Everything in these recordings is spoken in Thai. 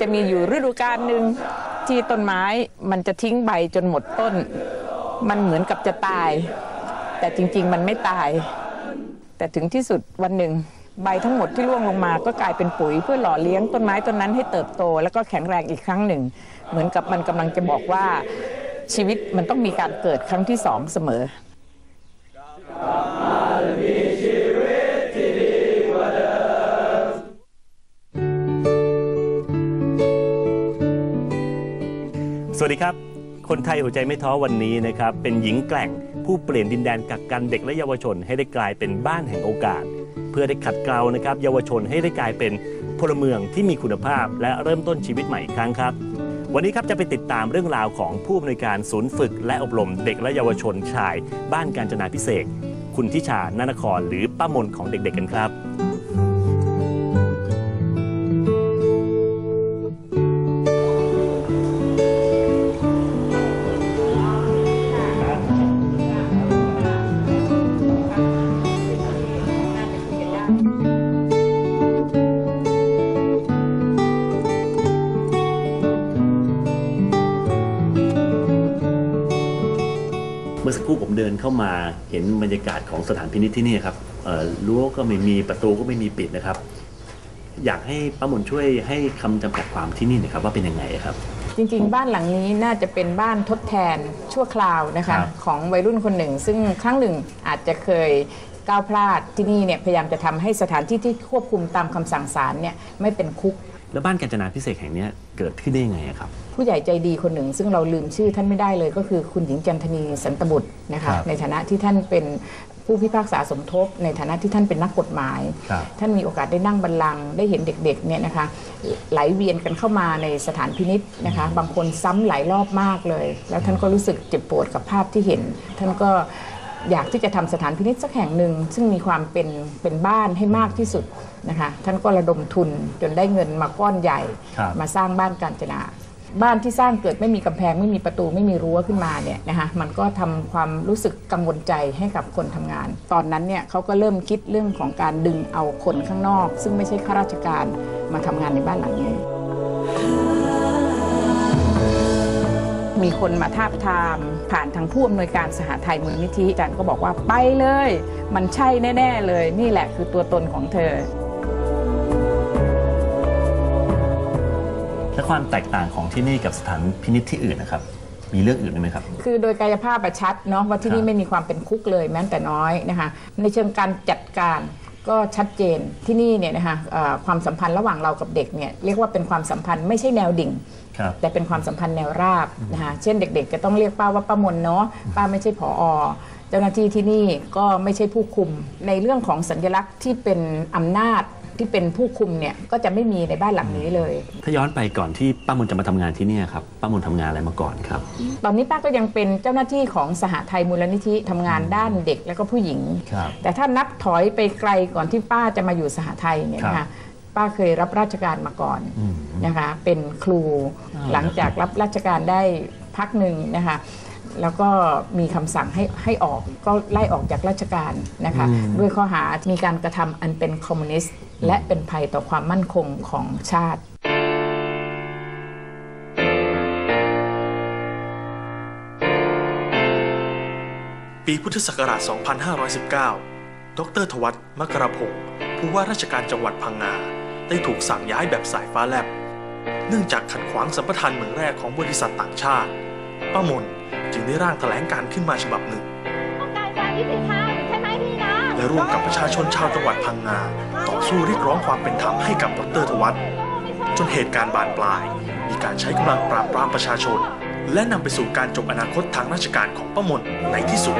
จะมีอยู่ฤดูกาลหนึ่งที่ต้นไม้มันจะทิ้งใบจนหมดต้น มันเหมือนกับจะตาย แต่จริงๆมันไม่ตาย แต่ถึงที่สุดวันหนึ่ง ใบทั้งหมดที่ร่วงลงมาก็กลายเป็นปุ๋ยเพื่อหล่อเลี้ยงต้นไม้ต้นนั้นให้เติบโต แล้วก็แข็งแรงอีกครั้งหนึ่ง เหมือนกับมันกำลังจะบอกว่าชีวิตมันต้องมีการเกิดครั้งที่สองเสมอ สวัสดีครับ คนไทยหัวใจไม่ท้อวันนี้นะครับ เป็นหญิงแกร่งผู้เปลี่ยนดินแดนกักกันเด็กและเยาวชนให้ได้กลายเป็นบ้านแห่งโอกาส เพื่อได้ขัดเกลานะครับ เยาวชนให้ได้กลายเป็นพลเมืองที่มีคุณภาพ และเริ่มต้นชีวิตใหม่อีกครั้งครับ วันนี้ครับจะไปติดตามเรื่องราวของผู้อำนวยการศูนย์ฝึก และอบรมเด็กและเยาวชนชาย บ้านการจนาพิเศษ คุณทิชานานคร หรือป้ามนของเด็ก ๆ กันครับ มื่อสักครู่ผมเดินเข้ามาเห็นบรรยากาศของสถานพินิจที่นี่ครับเอ่อรั้วก็ไม่มีประตูก็ไม่มีปิดนะครับ อยากให้ป้ามนช่วยให้คำจำกัดความที่นี่หนะครับว่าเป็นยังไงครับ จริงๆ บ้านหลังนี้น่าจะเป็นบ้านทดแทนชั่วคราวนะคะครับของวัยรุ่นคนหนึ่ง ซึ่งครั้งหนึ่งอาจจะเคยก้าวพลาดที่นี่เนี่ยพยายามจะทำให้สถานที่ที่ควบคุมตามคำสั่งศาลเนี่ยไม่เป็นคุก แล้วบ้านกาญจนาพิเศษกแห่งเนี้ย เกิดขึ้นได้ยังไงอะครับ ผู้ใหญ่ใจดีคนหนึ่ง ซึ่งเราลืมชื่อท่านไม่ได้เลยก็คือคุณหญิงจันทนีสันตบุตรนะครัคะบในฐานะที่ท่านเป็นผู้พิพากษาสมทบ ในฐานะที่ท่านเป็นนักกฎหมายครับท่านมีโอกาสได้นั่งบัลลังก์ได้เห็นเด็กๆเนี่ยนะคะไหลเวียนกันเข้ามาในสถานพินิษนะคะ บางคนซ้ำหลายรอบมากเลย แล้วท่านก็รู้สึกเจ็บปวดกับภาพที่เห็น ท่านก็อยากที่จะทำสถานพินิษสักแห่งหนึ่งซึ่งมีความเป็นเป็นบ้านให้มากที่สุด นะคะท่านก็ระดมทุนจนได้เงินมาก้อนใหญ่ ครับมาสร้างบ้านกาญจนาบ้านที่สร้างเกิดไม่มีกำแพงไม่มีประตูไม่มีรั้วขึ้นมาเนี่ยนะคะมันก็ทำความรู้สึกกังวลใจให้กับคนทำงาน ตอนนั้นเนี่ยเขาก็เริ่มคิดเรื่องของการดึงเอาคนข้างนอก ซึ่งไม่ใช่ข้าราชการมาทำงานในบ้านหลังนี้ มีคนมาทาบทาม ผ่านทางผู้อำนวยการสหไทยมูลนิธิอาจารย์ก็บอกว่าไปเลย มันใช่แน่ ๆ เลย นี่แหละคือตัวตนของเธอ ความแตกต่างของที่นี่กับสถานพินิจที่อื่นนะครับ มีเรื่องอื่นไหมครับ คือโดยกายภาพอะชัดเนาะว่าที่นี่ครับไม่มีความเป็นคุกเลยแม้แต่น้อยนะคะในเชิงการจัดการก็ชัดเจนที่นี่เนี่ยนะคะเอ่อความสัมพันธ์ระหว่างเรากับเด็กเนี่ยเรียกว่าเป็นความสัมพันธ์ไม่ใช่แนวดิ่งครับแต่เป็นความสัมพันธ์แนวราบนะคะเช่นเด็กๆ จะต้องเรียกป้าว่าป้ามนเนาะป้าไม่ใช่ผออเจ้าหน้าที่ที่นี่ก็ไม่ใช่ผู้คุม ในเรื่องของสัญลักษณ์ที่เป็นอำนาจ ที่เป็นผู้คุมเนี่ยก็จะไม่มีในบ้านหลังนี้เลย ถ้าย้อนไปก่อนที่ป้ามนจะมาทำงานที่เนี่ยครับป้ามนทำงานอะไรมาก่อนครับ ตอนนี้ป้าก็ยังเป็นเจ้าหน้าที่ของสหไทยมูลนิธิทำงานด้านเด็กและก็ผู้หญิงครับแต่ถ้านับถอยไปไกลก่อนที่ป้าจะมาอยู่สหไทยเนี่ยนะครัคะบป้าเคยรับราชการมาก่อนอืมนะคะ เป็นครูอ้าวหลังจากรับราชการได้พักหนึ่งนะคะแล้วก็มีคำสั่งให้ให้ออกก็ไล่ออกจากราชการนะคะ ด้วยข้อหามีการกระทำอันเป็นคอมมิวนิสต์ และเป็นภัยต่อความมั่นคงของชาติปีพุทธศักราช 2519 ดรทวัตมกรพงศ์ผู้ว่าราชการจังหวัดพังงา ได้ถูกสั่งย้ายแบบสายฟ้าแลบ เนื่องจากขัดขวางสัมปทานเมืองแรกของบริษัทต่างชาติ ป้ามนจึงได้ร่างแถลงการณ์ขึ้นมาฉบับหนึ่งต้องการความยุติธรรมใช่ไหมพี่น้องและร่วมกับประชาชนชาวจังหวัดพังงาต่อ สู้เรียกร้องความเป็นธรรมให้กับดรทวัตจนเหตุการณ์บานปลาย มีการใช้กำลังปราบปรามประชาชน และนำไปสู่การจบอนาคตทางราชการของป้ามนในที่สุด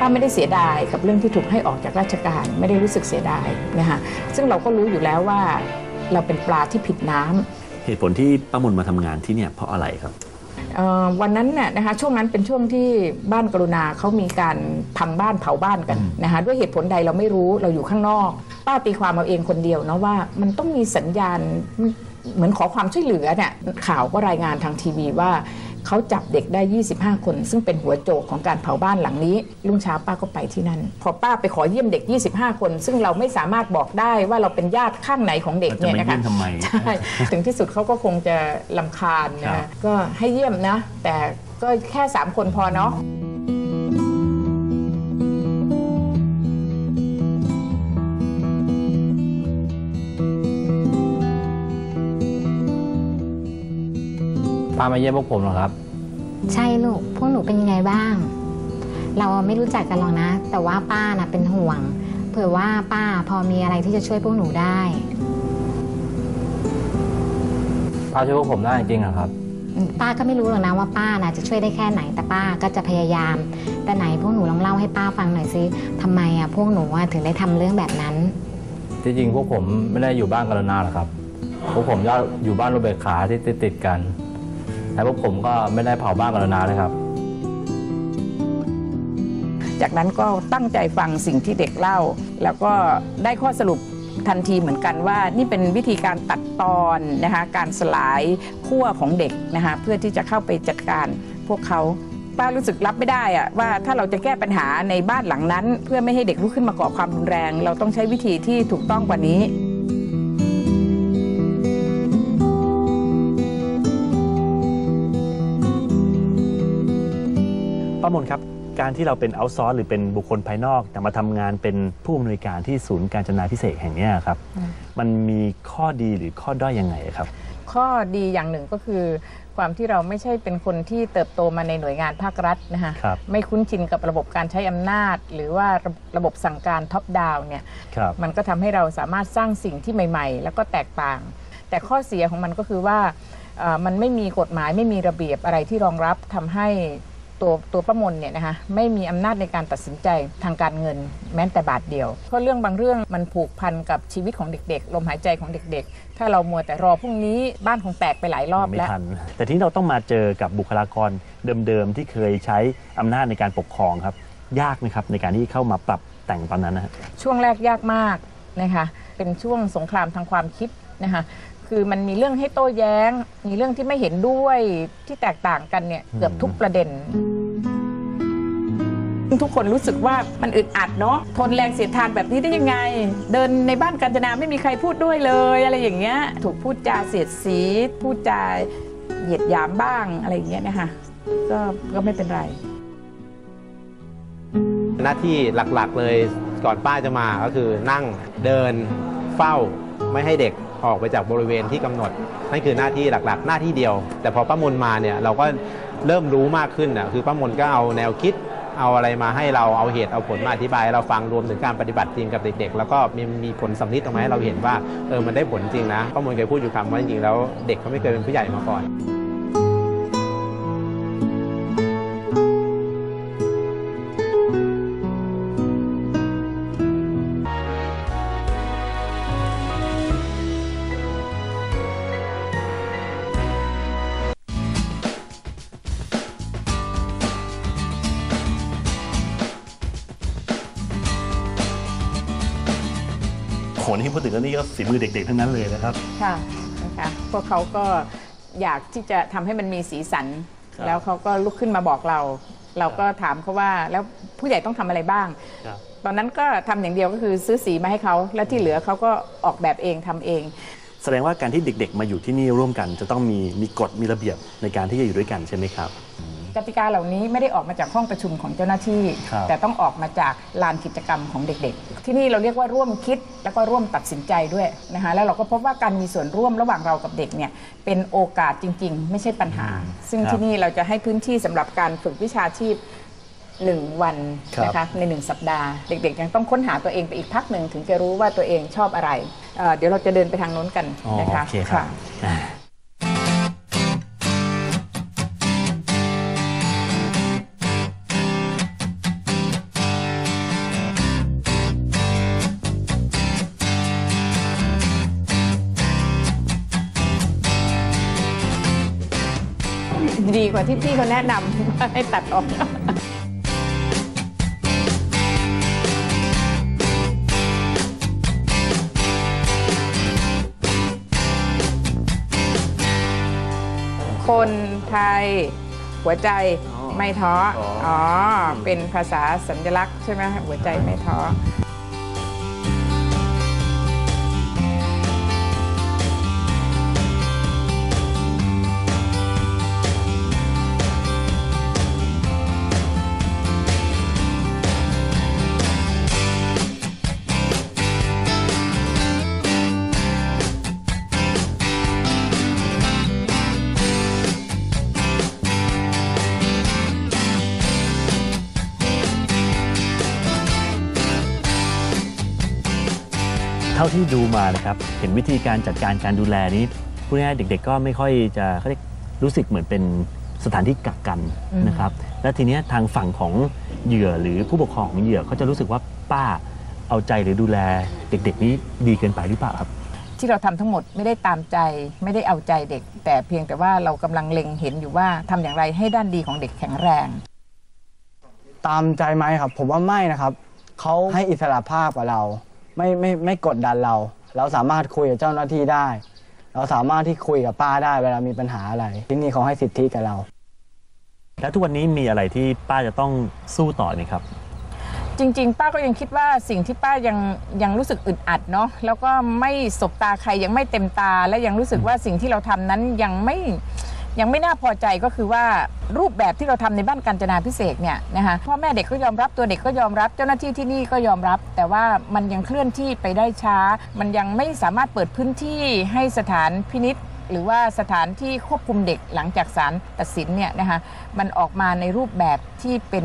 ป้าไม่ได้เสียดายกับเรื่องที่ถูกให้ออกจากราชการไม่ได้รู้สึกเสียดายนะคะซึ่งเราก็รู้อยู่แล้วว่าเราเป็นปลาที่ผิดน้ำเหตุผลที่ป้ามนมาทำงานที่เนี่ยเพราะอะไรครับเอ่อ วันนั้นเนี่ยนะคะช่วงนั้นเป็นช่วงที่บ้านกรุณาเขามีการพังบ้านเผาบ้านกันนะคะด้วยเหตุผลใดเราไม่รู้เราอยู่ข้างนอก ป้าตีความเอาเองคนเดียวนะว่ามันต้องมีสัญญาณเหมือนขอความช่วยเหลือเนี่ยข่าวก็รายงานทางทีวีว่า เขาจับเด็กได้ 25 คน ซึ่งเป็นหัวโจกของการเผาบ้านหลังนี้รุ่งเช้าป้าก็ไปที่นั่น พอป้าไปขอเยี่ยมเด็ก 25 คน ซึ่งเราไม่สามารถบอกได้ว่าเราเป็นญาติข้างไหนของเด็กเนี่ยนะคะจะมาเยี่ยมทำไมใช่ถึงที่สุดเขาก็คงจะลำคาญครันะบก็ให้เยี่ยมนะ แต่ก็แค่ 3 คนพอเนาะ ป้ามาเยี่ยมพวกผมเหรอครับ ใช่ลูก พวกหนูเป็นยังไงบ้าง เราไม่รู้จักกันหรอกนะ แต่ว่าป้าน่ะเป็นห่วง เผื่อว่าป้าพอมีอะไรที่จะช่วยพวกหนูได้ ป้าช่วยพวกผมได้จริงๆเหรอครับอืมป้าก็ไม่รู้หรอกนะว่าป้าน่ะจะช่วยได้แค่ไหน แต่ป้าก็จะพยายาม แต่ไหนพวกหนูลองเล่าให้ป้าฟังหน่อยสิทำไมอะพวกหนูอะถึงได้ทำเรื่องแบบนั้น ที่จริงพวกผมไม่ได้อยู่บ้านกันนานหรอกครับ พวกผมอยู่บ้านโรเบิร์ตขาที่ติดติดๆกัน แต่พวกผมก็ไม่ได้เผาบ้านกันนานเลยครับ จากนั้นก็ตั้งใจฟังสิ่งที่เด็กเล่า แล้วก็ได้ข้อสรุปทันทีเหมือนกันว่านี่เป็นวิธีการตัดตอนนะคะการสลายขั้วของเด็กนะคะเพื่อที่จะเข้าไปจัดการพวกเขาป้ารู้สึกรับไม่ได้อะว่าถ้าเราจะแก้ปัญหาในบ้านหลังนั้น เพื่อไม่ให้เด็กลุกขึ้นมาก่อความรุนแรง เราต้องใช้วิธีที่ถูกต้องกว่านี้ ป้ามนครับ การที่เราเป็นเอาซอร์หรือเป็นบุคคลภายนอก แต่มาทำงานเป็นผู้อำนวยการที่ศูนย์การจนาพิเศษแห่งเนี้ยครับ มันมีข้อดีหรือข้อด้อยยังไงครับ ข้อดีอย่างหนึ่งก็คือความที่เราไม่ใช่เป็นคนที่เติบโตมาในหน่วยงานภาครัฐนะคะครับไม่คุ้นชินกับระบบการใช้อำนาจ หรือว่าระระบบสั่งการท็อปดาวเนี่ยครับมันก็ทำให้เราสามารถสร้างสิ่งที่ใหม่ ๆ แล้วก็แตกต่าง แต่ข้อเสียของมันก็คือว่าเอ่อมันไม่มีกฎหมายไม่มีระเบียบอะไรที่รองรับทำให้ ตัวตัวประมนเนี่ยนะคะไม่มีอำนาจในการตัดสินใจทางการเงินแม้แต่บาทเดียว เพราะเรื่องบางเรื่องมันผูกพันกับชีวิตของเด็กๆ ลมหายใจของเด็กๆ ถ้าเรามัวแต่รอพรุ่งนี้บ้านคงแตกไปหลายรอบไม่แล้วทันแต่ที่เราต้องมาเจอกับบุคลากรเดิมๆ ที่เคยใช้อำนาจในการปกครองครับ ยากไหมครับในการที่เข้ามาปรับแต่งตอนนั้นนะฮะช่วงแรกยากมากนะคะเป็นช่วงสงครามทางความคิดนะคะ คือมันมีเรื่องให้โต้แย้ง มีเรื่องที่ไม่เห็นด้วยที่แตกต่างกันเนี่ยเกือบทุกประเด็น ทุกคนรู้สึกว่ามันอึดอัดเนาะทนแรงเสียดทานแบบนี้ได้ยังไง เดินในบ้านกัญจนาไม่มีใครพูดด้วยเลยอะไรอย่างเงี้ยถูกพูดจาเสียดสีพูดจาเหยียดหยามบ้างอะไรอย่างเงี้ยนะคะก็ก็ไม่เป็นไร หน้าที่หลักๆเลยก่อนป้าจะมาก็คือนั่งเดินเฝ้าไม่ให้เด็ก ออกไปจากบริเวณที่กำหนด นั่นคือหน้าที่หลักๆ หน้าที่เดียว แต่พอป้ามนมาเนี่ยเราก็เริ่มรู้มากขึ้นอะคือป้ามนก็เอาแนวคิดเอาอะไรมาให้เราเอาเหตุเอาผลมาอธิบาย เราฟังรวมถึงการปฏิบัติจริงกับเด็ก ๆ แล้วก็มีมีผลสำลิดออกมาให้เราเห็นว่าเออมันได้ผลจริงนะป้ามนเคยพูดอยู่คำว่าจริงๆแล้วเด็กเขาไม่เคยเป็นผู้ใหญ่มาก่อน นี่พูดถึงก็นี่ก็ฝีมือเด็กๆ ทั้งนั้นเลยนะครับ ค่ะนะคะพวกเขาก็อยากที่จะทำให้มันมีสีสัน ครับแล้วเขาก็ลุกขึ้นมาบอกเรา เราก็ถามเขาว่าแล้วผู้ใหญ่ต้องทำอะไรบ้าง ครับ ตอนนั้นก็ทำอย่างเดียวก็คือซื้อสีมาให้เขาแล้วที่เหลือเขาก็ออกแบบเองทำเอง แสดงว่าการที่เด็กๆ มาอยู่ที่นี่ร่วมกัน จะต้องมีมีกฎมีระเบียบในการที่จะอยู่ด้วยกันใช่ไหมครับ กติกาเหล่านี้ไม่ได้ออกมาจากห้องประชุมของเจ้าหน้าที่ ครับ แต่ต้องออกมาจากลานกิจกรรมของเด็กๆ ที่นี่เราเรียกว่าร่วมคิดแล้วก็ร่วมตัดสินใจด้วยนะคะแล้วเราก็พบว่าการมีส่วนร่วมระหว่างเรากับเด็กเนี่ยเป็นโอกาสจริง ๆ ไม่ใช่ปัญหา ซึ่งครับที่นี่เราจะให้พื้นที่สำหรับการฝึกวิชาชีพ หนึ่งวันครับนะคะในหนึ่งสัปดาห์ เด็กๆ ยังต้องค้นหาตัวเองไปอีกพักหนึ่งถึงจะรู้ว่าตัวเองชอบอะไรเอ่อเดี๋ยวเราจะเดินไปทางโน้นกันอ๋อนะคะโอเคครับอ่า ว่าที่พี่เขาแนะนำให้ตัดออกคนไทยหัวใจไม่ท้อ อ๋อ เป็นภาษาสัญลักษณ์ใช่ไหมหัวใจไม่ท้อ เท่าที่ดูมานะครับ เห็นวิธีการจัดการการดูแลนี้พูดง่ายๆเด็ก ๆ ก็ไม่ค่อยจะเขาเรียกรู้สึกเหมือนเป็นสถานที่กักกันอืมนะครับ และทีเนี้ยทางฝั่งของเหยื่อหรือผู้ปกครองของเหยื่อเขาจะรู้สึกว่าป้าเอาใจหรือดูแลเด็ก ๆ นี้ดีเกินไปหรือเปล่าครับ ที่เราทำทั้งหมดไม่ได้ตามใจไม่ได้เอาใจเด็ก แต่เพียงแต่ว่าเรากำลังเล็งเห็นอยู่ว่าทำอย่างไรให้ด้านดีของเด็กแข็งแรง ตามใจไหมครับ ผมว่าไม่นะครับ เขาให้อิสระภาพกับเรา ไม่ไม่ไม่กดดันเรา เราสามารถคุยกับเจ้าหน้าที่ได้ เราสามารถที่คุยกับป้าได้เวลามีปัญหาอะไร ที่นี่เขาให้สิทธิกับเรา แล้วทุกวันนี้มีอะไรที่ป้าจะต้องสู้ต่อไหมครับ จริง ๆ ป้าก็ยังคิดว่าสิ่งที่ป้ายังยังรู้สึกอึดอัดเนาะแล้วก็ไม่สบตาใครยังไม่เต็มตา และยังรู้สึกว่าสิ่งที่เราทำนั้นยังไม่ ยังไม่น่าพอใจก็คือว่ารูปแบบที่เราทำในบ้านกาญจนาพิเศษเนี่ยนะคะพ่อแม่เด็กก็ยอมรับตัวเด็กก็ยอมรับ เจ้าหน้าที่ที่นี่ก็ยอมรับ แต่ว่ามันยังเคลื่อนที่ไปได้ช้า มันยังไม่สามารถเปิดพื้นที่ให้สถานพินิษหรือว่าสถานที่ควบคุมเด็กหลังจากศาลตัดสินเนี่ยนะคะมันออกมาในรูปแบบที่เป็น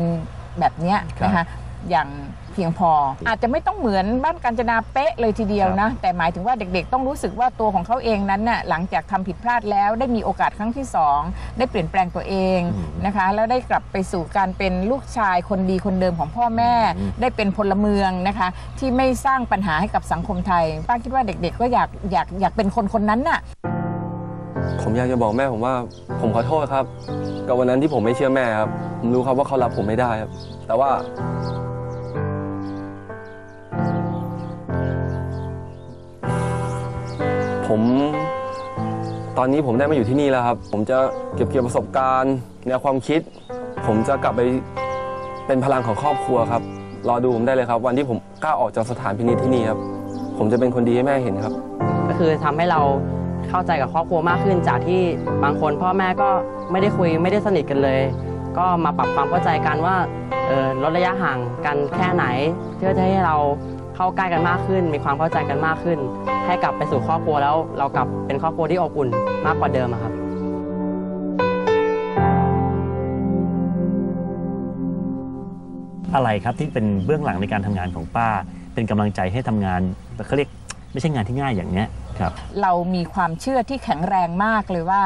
แบบนี้นะคะ อย่างเพียงพอ อาจจะไม่ต้องเหมือนบ้านกาญจนาเป๊ะเลยทีเดียวนะ แต่หมายถึงว่าเด็กๆ ต้องรู้สึกว่าตัวของเขาเองนั้นน่ะหลังจากทำผิดพลาดแล้วได้มีโอกาสครั้งที่สองได้เปลี่ยนแปลงตัวเองอืมนะคะ แล้วได้กลับไปสู่การเป็นลูกชายคนดีคนเดิมของพ่อแม่อืมได้เป็นพลเมืองนะคะ ที่ไม่สร้างปัญหาให้กับสังคมไทยป้าคิดว่าเด็กๆ ก็อยากอยากอยากเป็นคนคนนั้นน่ะผมอยากจะบอกแม่ผมว่าผมขอโทษครับกับวันนั้นที่ผมไม่เชื่อแม่ครับผมรู้ครับว่าเขารับผมไม่ได้ครับ แต่ว่า ผมตอนนี้ผมได้มาอยู่ที่นี่แล้วครับ ผมจะเก็บเกี่ยวประสบการณ์แนวความคิด ผมจะกลับไปเป็นพลังของครอบครัวครับ รอดูผมได้เลยครับ วันที่ผมกล้าออกจากสถานพินิจที่นี่ครับ ผมจะเป็นคนดีให้แม่เห็นครับ ก็คือทำให้เราเข้าใจกับครอบครัวมากขึ้น จากที่บางคนพ่อแม่ก็ไม่ได้คุยไม่ได้สนิทกันเลย ก็มาปรับความเข้าใจกันว่าเออลดระยะห่างกันแค่ไหน เพื่อจะให้เรา เข้าใกล้กันมากขึ้น มีความเข้าใจกันมากขึ้น ให้กลับไปสู่ครอบครัวแล้ว เรากลับเป็นครอบครัวที่อบอุ่นมากกว่าเดิมอะครับ อะไรครับที่เป็นเบื้องหลังในการทำงานของป้า เป็นกำลังใจให้ทำงานเขาเรียกไม่ใช่งานที่ง่ายอย่างเนี้ยครับ เรามีความเชื่อที่แข็งแรงมากเลยว่า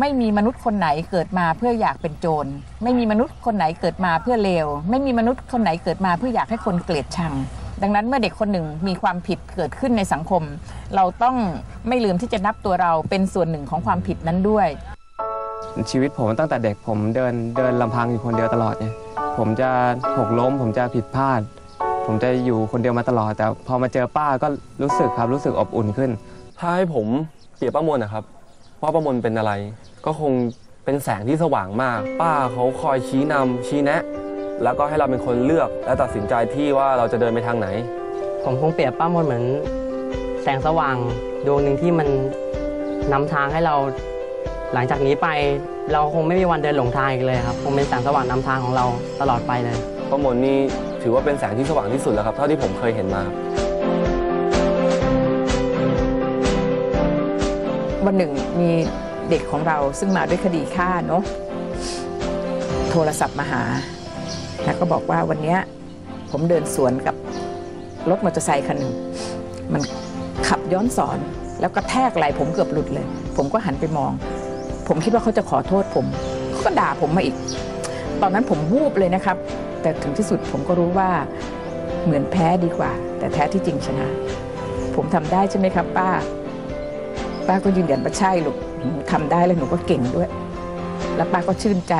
ไม่มีมนุษย์คนไหนเกิดมาเพื่ออยากเป็นโจร ไม่มีมนุษย์คนไหนเกิดมาเพื่อเลว ไม่มีมนุษย์คนไหนเกิดมาเพื่ออยากให้คนเกลียดชัง ดังนั้นเมื่อเด็กคนหนึ่งมีความผิดเกิดขึ้นในสังคม เราต้องไม่ลืมที่จะนับตัวเราเป็นส่วนหนึ่งของความผิดนั้นด้วย ชีวิตผมตั้งแต่เด็กผมเดินเดินลำพังอยู่คนเดียวตลอดไงผมจะหกล้ม ผมจะผิดพลาด ผมจะอยู่คนเดียวมาตลอด แต่พอมาเจอป้าก็รู้สึกครับรู้สึกอบอุ่นขึ้น ถ้าให้ผมเปรียบป้ามนนะครับว่าป้ามนเป็นอะไร ก็คงเป็นแสงที่สว่างมาก ป้าเขาคอยชี้นำชี้แนะ แล้วก็ให้เราเป็นคนเลือกและตัดสินใจที่ว่าเราจะเดินไปทางไหน ผมคงเปรียบป้ามนเหมือน แสงสว่างดวงหนึ่งที่มันนำทางให้เราหลังจากนี้ไปเราคงไม่มีวันเดินหลงทางอีกเลยครับคงเป็นแสงสว่างนำทางของเราตลอดไปเลยป้ามนนี่ถือว่าเป็นแสงที่สว่างที่สุดแล้วครับเท่าที่ผมเคยเห็นมา วันหนึ่งมีเด็กของเราซึ่งมาด้วยคดีฆ่าเนาะโทรศัพท์มาหาแล้ว ก็บอกว่าวันนี้ผมเดินสวนกับรถมอเตอร์ไซค์คันหนึ่งมันขับย้อนสอนแล้วก็แทกไหลผมเกือบหลุดเลย ผมก็หันไปมอง ผมคิดว่าเขาจะขอโทษผมเขาก็ด่าผมมาอีก ตอนนั้นผมวูบเลยนะครับ แต่ถึงที่สุดผมก็รู้ว่าเหมือนแพ้ดีกว่า แต่แท้ที่จริงชนะ ผมทำได้ใช่ไหมครับ ป้า ป้าก็ยืนยันว่าใช่ลูกทำได้แล้วหนูก็เก่งด้วย แล้วป้าก็ชื่นใจ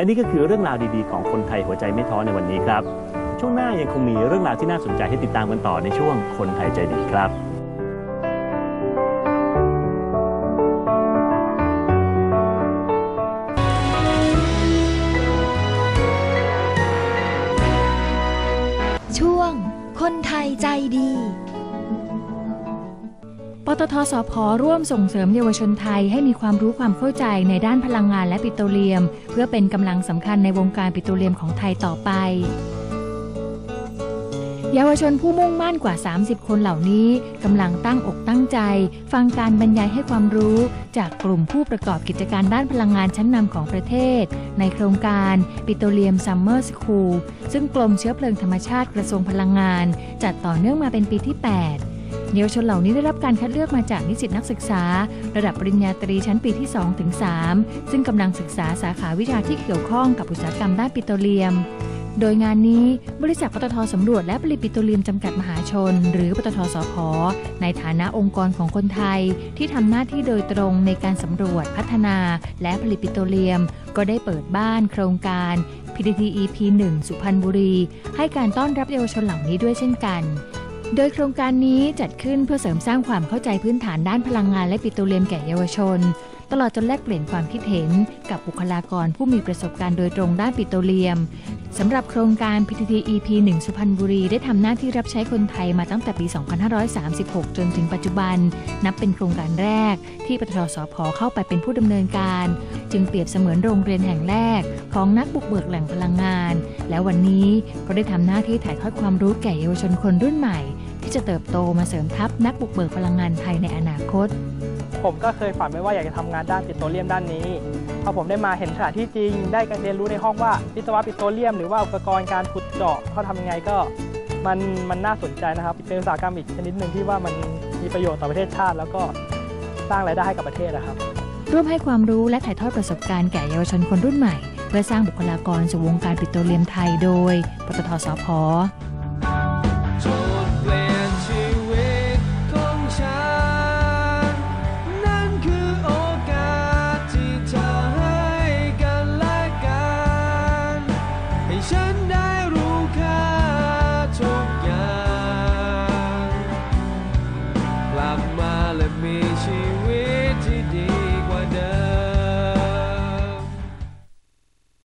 และนี่ก็คือเรื่องราวดีๆของคนไทยหัวใจไม่ท้อในวันนี้ครับ ช่วงหน้ายังคงมีเรื่องราวที่น่าสนใจให้ติดตามกันต่อในช่วงคนไทยใจดีครับ ตทสพร่วมส่งเสริมเยาวชนไทยให้มีความรู้ความเข้าใจในด้านพลังงานและปิโตรเลียม เพื่อเป็นกำลังสำคัญในวงการปิโตรเลียมของไทยต่อไป เยาวชนผู้มุ่งมั่นกว่า 30 คนเหล่านี้กำลังตั้งอกตั้งใจ ฟังการบรรยายให้ความรู้ จากกลุ่มผู้ประกอบกิจการด้านพลังงานชั้นนำของประเทศ ในโครงการปิโตรเลียมซัมเมอร์สคูลซึ่งกรมเชื้อเพลิงธรรมชาติกระทรวงพลังงาน จัดต่อเนื่องมาเป็นปีที่ 8 เยาวชนเหล่านี้ได้รับการคัดเลือกมาจากนิสิตนักศึกษา ระดับปริญญาตรีชั้นปีที่ 2 ถึง 3 ซึ่งกำลังศึกษาสาขาวิชาที่เกี่ยวข้องกับอุตสาหกรรมด้านปิโตรเลียม โดยงานนี้บริษัทปตทสำรวจและผลิตปิโตรเลียมจำกัดมหาชน หรือปตทสพในฐานะองค์กรของคนไทย ที่ทำหน้าที่โดยตรงในการสำรวจพัฒนา และผลิตปิโตรเลียม ก็ได้เปิดบ้าน โครงการ PTTEP 1 สุพรรณบุรี ให้การต้อนรับเยาวชนเหล่านี้ด้วยเช่นกัน โดยโครงการนี้จัดขึ้นเพื่อเสริมสร้างความเข้าใจพื้นฐานด้านพลังงานและปิโตรเลียมแก่เยาวชน ตลอดจนแลกเปลี่ยนความคิดเห็นกับบุคลากรผู้มีประสบการณ์โดยตรงด้านปิโตรเลียมสำหรับโครงการ PTT EP 1 สุพรรณบุรี ได้ทำหน้าที่รับใช้คนไทยมาตั้งแต่ปี 2536 จนถึงปัจจุบัน นับเป็นโครงการแรก ที่ปตทสพเข้าไปเป็นผู้ดำเนินการ จึงเปรียบเสมือนโรงเรียนแห่งแรก ของนักบุกเบิกแหล่งพลังงาน และวันนี้ก็ได้ทำหน้าที่ถ่ายทอดความรู้แก่เยาวชนคนรุ่นใหม่ ที่จะเติบโตมาเสริมทัพนักบุกเบิกพลังงานไทยในอนาคต ผมก็เคยฝันไว้ว่าอยากจะทำงานด้านปิโตรเลียมด้านนี้พอผมได้มาเห็นสถานที่จริง ได้การเรียนรู้ในห้องว่าวิศวะปิโตรเลียม หรือว่าอุปกรณ์การขุดเจาะเขาทำยังไงก็มันมันน่าสนใจนะครับเป็นอุตสาหกรรมอีกชนิดหนึ่งที่ว่ามันมีประโยชน์ต่อประเทศชาติ แล้วก็สร้างรายได้ให้กับประเทศนะครับ ร่วมให้ความรู้และถ่ายทอดประสบการณ์แก่เยาวชนคนรุ่นใหม่ เพื่อสร้างบุคลากรสู่วงการปิโตรเลียมไทยโดยปตทสพ